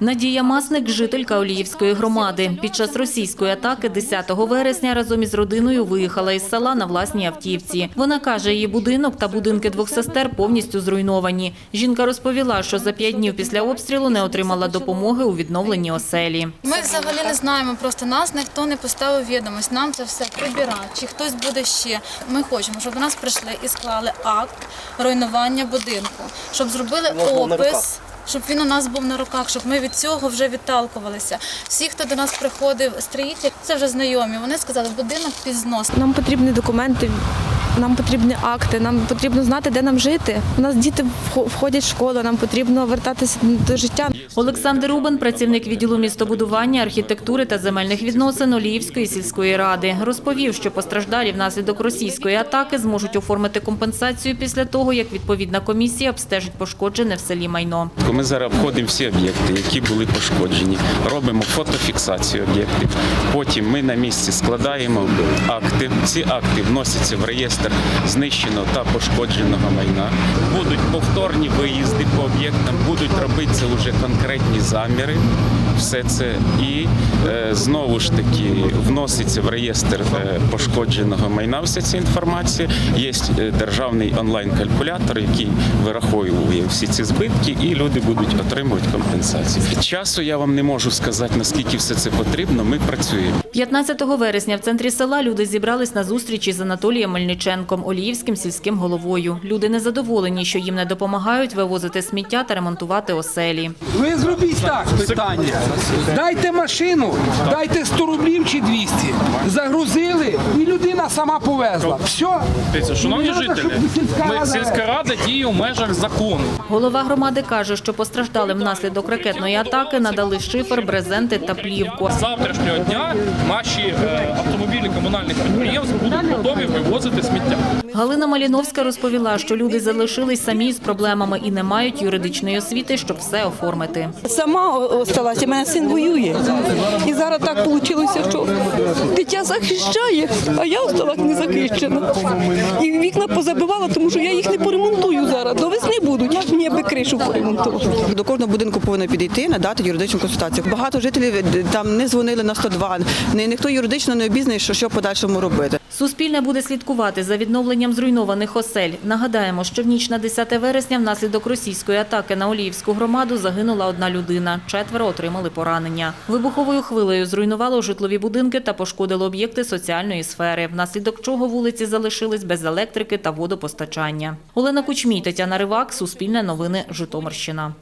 Надія Масник – жителька Оліївської громади. Під час російської атаки 10 вересня разом із родиною виїхала із села на власній автівці. Вона каже, її будинок та будинки двох сестер повністю зруйновані. Жінка розповіла, що за п'ять днів після обстрілу не отримала допомоги у відновленні оселі. Ми взагалі не знаємо, просто нас ніхто не поставив відомість. Нам це все прибирати, чи хтось буде ще. Ми хочемо, щоб до нас прийшли і склали акт руйнування будинку, щоб зробили опис. Щоб він у нас був на руках, щоб ми від цього вже відталкувалися. Всі, хто до нас приходив, строїтель, це вже знайомі. Вони сказали, будинок під знос. Нам потрібні документи, нам потрібні акти, нам потрібно знати, де нам жити. У нас діти вхо- входять в школу, нам потрібно вертатися до життя. Олександр Рубан – працівник відділу містобудування, архітектури та земельних відносин Оліївської сільської ради. Розповів, що постраждалі внаслідок російської атаки зможуть оформити компенсацію після того, як відповідна комісія обстежить пошкоджене в селі майно. Ми зараз обходимо всі об'єкти, які були пошкоджені, робимо фотофіксацію об'єктів. Потім ми на місці складаємо акти. Ці акти вносяться в реєстр знищеного та пошкодженого майна. Будуть повторні виїзди по об'єктам, будуть робитися вже конкретні заміри. Все це і е, знову ж таки вноситься в реєстр е, пошкодженого майна. Вся ця інформація. Є е, державний онлайн-калькулятор, який вираховує всі ці збитки, і люди будуть отримувати компенсацію. Часу я вам не можу сказати наскільки все це потрібно. Ми працюємо. 15 вересня в центрі села люди зібрались на зустрічі з Анатолієм Мельниченком, Оліївським сільським головою. Люди незадоволені, що їм не допомагають вивозити сміття та ремонтувати оселі. Ви зробіть так питання. Дайте машину, дайте 100 рублів чи 200. Загрузили і людина сама повезла. Все. Дивіться, шановні треба, жителі, щоб сільська ми, рада- сільська рада діє в межах закону. Голова громади каже, що постраждалим внаслідок ракетної атаки надали шифер, брезенти та плівку. З завтрашнього дня наші е, автомобілі комунальних підприємств будуть готові вивозити сміття. Галина Маліновська розповіла, що люди залишились самі з проблемами і не мають юридичної освіти, щоб все оформити. Сама осталася, мене син воює. І зараз так вийшло, що дитя захищає, а я осталась не захищена. І вікна позабивала, тому що я їх не поремонтую зараз. До весни будуть, мені аби кришу поремонтувати. До кожного будинку повинно підійти, надати юридичну консультацію. Багато жителів е, там не дзвонили на 102, ніхто юридично не обізнаний, що, що подальшому робити. Суспільне буде слідкувати за відновленням зруйнованих осель. Нагадаємо, що в ніч на 10 вересня внаслідок російської атаки на Оліївську громаду загинула одна людина. Четверо отримали поранення. Вибуховою хвилею зруйнувало житлові будинки та пошкодило об'єкти соціальної сфери, внаслідок чого вулиці залишились без електрики та водопостачання. Олена Кучмій, Тетяна Ривак, Суспільне новини, Житомирщина.